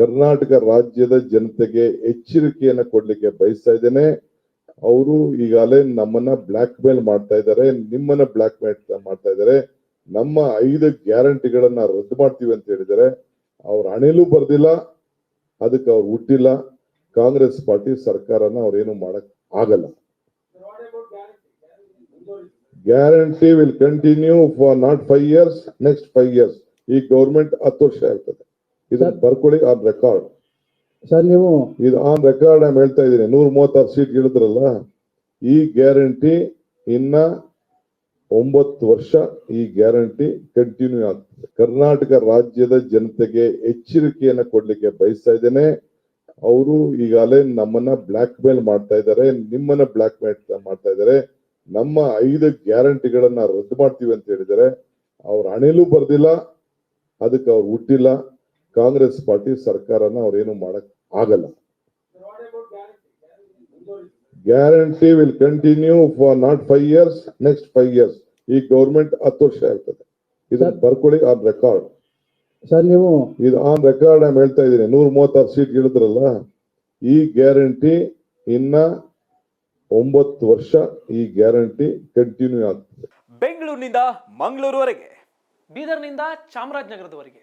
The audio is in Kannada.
ಕರ್ನಾಟಕ ರಾಜ್ಯದ ಜನತೆಗೆ ಎಚ್ಚರಿಕೆಯನ್ನು ಕೊಡ್ಲಿಕ್ಕೆ ಬಯಸ್ತಾ ಇದ್ದೇನೆ. ಅವರು ಈಗಾಗಲೇ ನಮ್ಮನ್ನ ಬ್ಲಾಕ್ ಮೇಲ್ ಮಾಡ್ತಾ ಇದ್ದಾರೆ, ನಿಮ್ಮನ್ನ ಬ್ಲಾಕ್ ಮೇಲ್ ಮಾಡ್ತಾ ಇದ್ದಾರೆ. ನಮ್ಮ ಐದು ಗ್ಯಾರಂಟಿಗಳನ್ನ ರದ್ದು ಮಾಡ್ತೀವಿ ಅಂತ ಹೇಳಿದರೆ ಅವ್ರ ಹಣೆಲೂ ಬರ್ದಿಲ್ಲ, ಅದಕ್ಕೆ ಅವ್ರು ಹುಟ್ಟಿಲ್ಲ. ಕಾಂಗ್ರೆಸ್ ಪಾರ್ಟಿ ಸರ್ಕಾರನ ಅವ್ರೇನು ಮಾಡಕ್ ಆಗಲ್ಲ. Guarantee will continue for not five years next five years ಈ ಗೌರ್ಮೆಂಟ್ ಹತ್ತು ವರ್ಷ ಇರ್ತದೆ ಇದನ್ನ ಬರ್ಕೊಳ್ಳಿ ಆನ್ ರೆಕಾರ್ಡ್ ಸರ್ ನೀವು ಇದು ಆನ್ ರೆಕಾರ್ಡ್ ನಾನು ಹೇಳ್ತಾ ಇದ್ದೀನಿ. ನೂರ ಮೂವತ್ತಾರು ಸೀಟ್ ಹೇಳಿದ್ರಲ್ಲ ಈ ಗ್ಯಾರಂಟಿ ಇನ್ನ ಒಂಬತ್ತು ವರ್ಷ ಈ ಗ್ಯಾರಂಟಿ ಕಂಟಿನ್ಯೂ ಆಗ್ತದೆ. ಕರ್ನಾಟಕ ರಾಜ್ಯದ ಜನತೆಗೆ ಎಚ್ಚರಿಕೆಯನ್ನು ಕೊಡ್ಲಿಕ್ಕೆ ಬಯಸ್ತಾ ಇದ್ದೇನೆ. ಅವರು ಈಗಾಗಲೇ ನಮ್ಮನ್ನ ಬ್ಲಾಕ್ ಮೇಲ್ ಮಾಡ್ತಾ ಇದ್ದಾರೆ ನಿಮ್ಮನ್ನ ಬ್ಲಾಕ್ ಮೇಲ್ ಮಾಡ್ತಾ ಇದ್ದಾರೆ. ನಮ್ಮ ಐದು ಗ್ಯಾರಂಟಿಗಳನ್ನ ರದ್ದು ಮಾಡ್ತೀವಿ ಅಂತ ಹೇಳಿದರೆ ಅವ್ರ ಹಣೆಲೂ ಬರ್ದಿಲ್ಲ ಅದಕ್ಕೆ ಅವ್ರು ಹುಟ್ಟಿಲ್ಲ. ಕಾಂಗ್ರೆಸ್ ಪಾರ್ಟಿ ಸರ್ಕಾರನ ಅವ್ರೇನು ಮಾಡಕ್ ಆಗಲ್ಲ. Guarantee will continue for not five years next five years ಈ ಗೌರ್ಮೆಂಟ್ ಹತ್ತು ವರ್ಷ ಇರ್ತದೆ ಇದು ಬರ್ಕೊಳ್ಳಿ ಆನ್ ರೆಕಾರ್ಡ್ ಸರ್ ನೀವು ಇದು ಆನ್ ರೆಕಾರ್ಡ್ ನಾನು ಹೇಳ್ತಾ ಇದ್ದೀನಿ. ನೂರ ಮೂವತ್ತಾರು ಸೀಟ್ ಹೇಳಿದ್ರಲ್ಲ ಈ ಗ್ಯಾರಂಟಿ ಇನ್ನ ಒಂಬತ್ತು ವರ್ಷ ಈ ಗ್ಯಾರಂಟಿ ಕಂಟಿನ್ಯೂ ಆಗ್ತದೆ. ಬೆಂಗಳೂರಿನಿಂದ ಮಂಗಳೂರುವರೆಗೆ ಬೀದರ್ನಿಂದ ಚಾಮರಾಜನಗರದವರೆಗೆ.